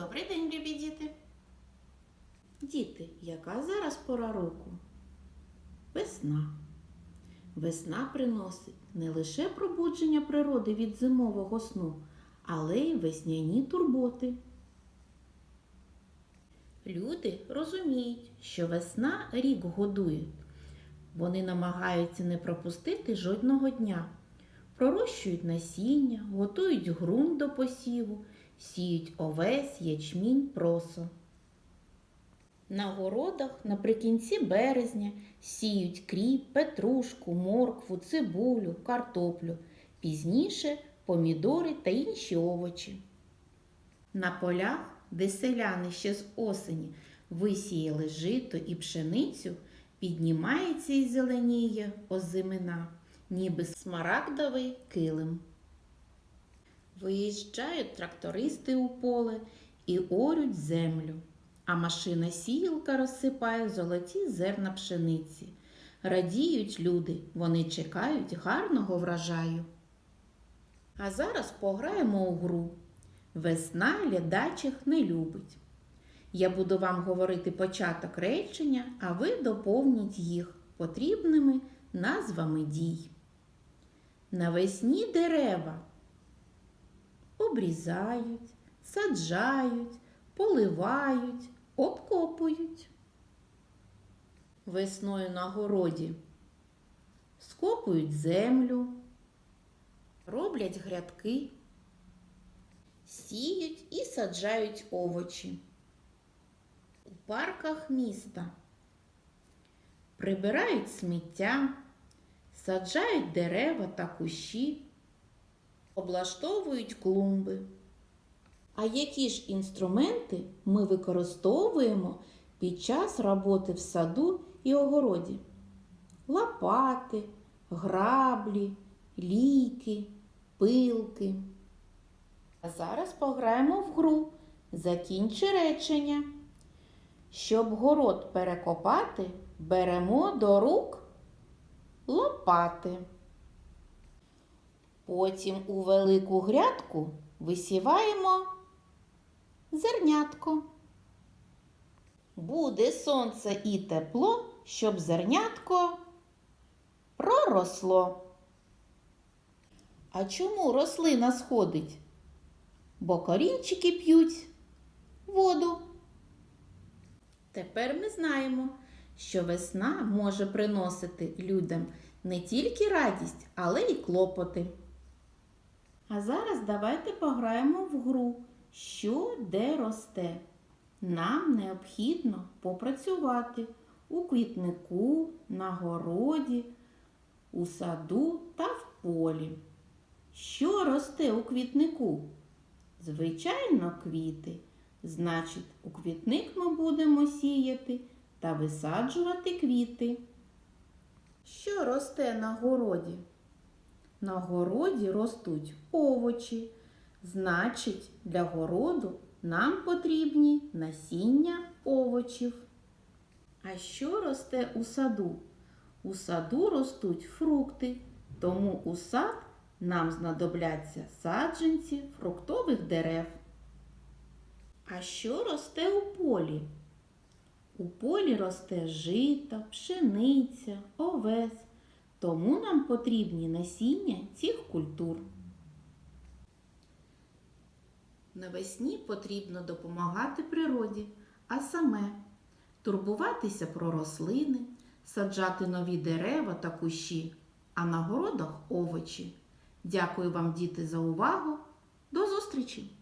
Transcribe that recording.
Добрий день, любі діти. Діти, яка зараз пора року? Весна. Весна приносить не лише пробудження природи від зимового сну, але й весняні турботи. Люди розуміють, що весна рік годує. Вони намагаються не пропустити жодного дня. Пророщують насіння, готують ґрунт до посіву, сіють овес, ячмінь, просо. На городах наприкінці березня сіють кріп, петрушку, моркву, цибулю, картоплю, пізніше помідори та інші овочі. На полях, де селяни ще з осені висіяли жито і пшеницю, піднімається і зеленіє озимина, ніби смарагдовий килим. Виїжджають трактористи у поле і орють землю, а машина сіялка розсипає золоті зерна пшениці. Радіють люди, вони чекають гарного врожаю. А зараз пограємо у гру. Весна лядачих не любить. Я буду вам говорити початок речення, а ви доповніть їх потрібними назвами дій. Навесні дерева обрізають, саджають, поливають, обкопують. Весною на городі скопують землю, роблять грядки, сіють і саджають овочі. У парках міста прибирають сміття, саджають дерева та кущі, облаштовують клумби. А які ж інструменти ми використовуємо під час роботи в саду і огороді? Лопати, граблі, лійки, пилки. А зараз пограємо в гру. Закінчи речення. Щоб город перекопати, беремо до рук лопати. Потім у велику грядку висіваємо зернятко. Буде сонце і тепло, щоб зернятко проросло. А чому рослина сходить? Бо корінчики п'ють воду. Тепер ми знаємо, що весна може приносити людям не тільки радість, але й клопоти. А зараз давайте пограємо в гру, що де росте. Нам необхідно попрацювати у квітнику, на городі, у саду та в полі. Що росте у квітнику? Звичайно, квіти. Значить, у квітник ми будемо сіяти та висаджувати квіти. Що росте на городі? На городі ростуть овочі. Значить, для городу нам потрібні насіння овочів. А що росте у саду? У саду ростуть фрукти, тому у сад нам знадобляться саджанці фруктових дерев. А що росте у полі? У полі росте жито, пшениця, овес, тому нам потрібні насіння цих культур. Навесні потрібно допомагати природі, а саме турбуватися про рослини, саджати нові дерева та кущі, а на городах овочі. Дякую вам, діти, за увагу. До зустрічі!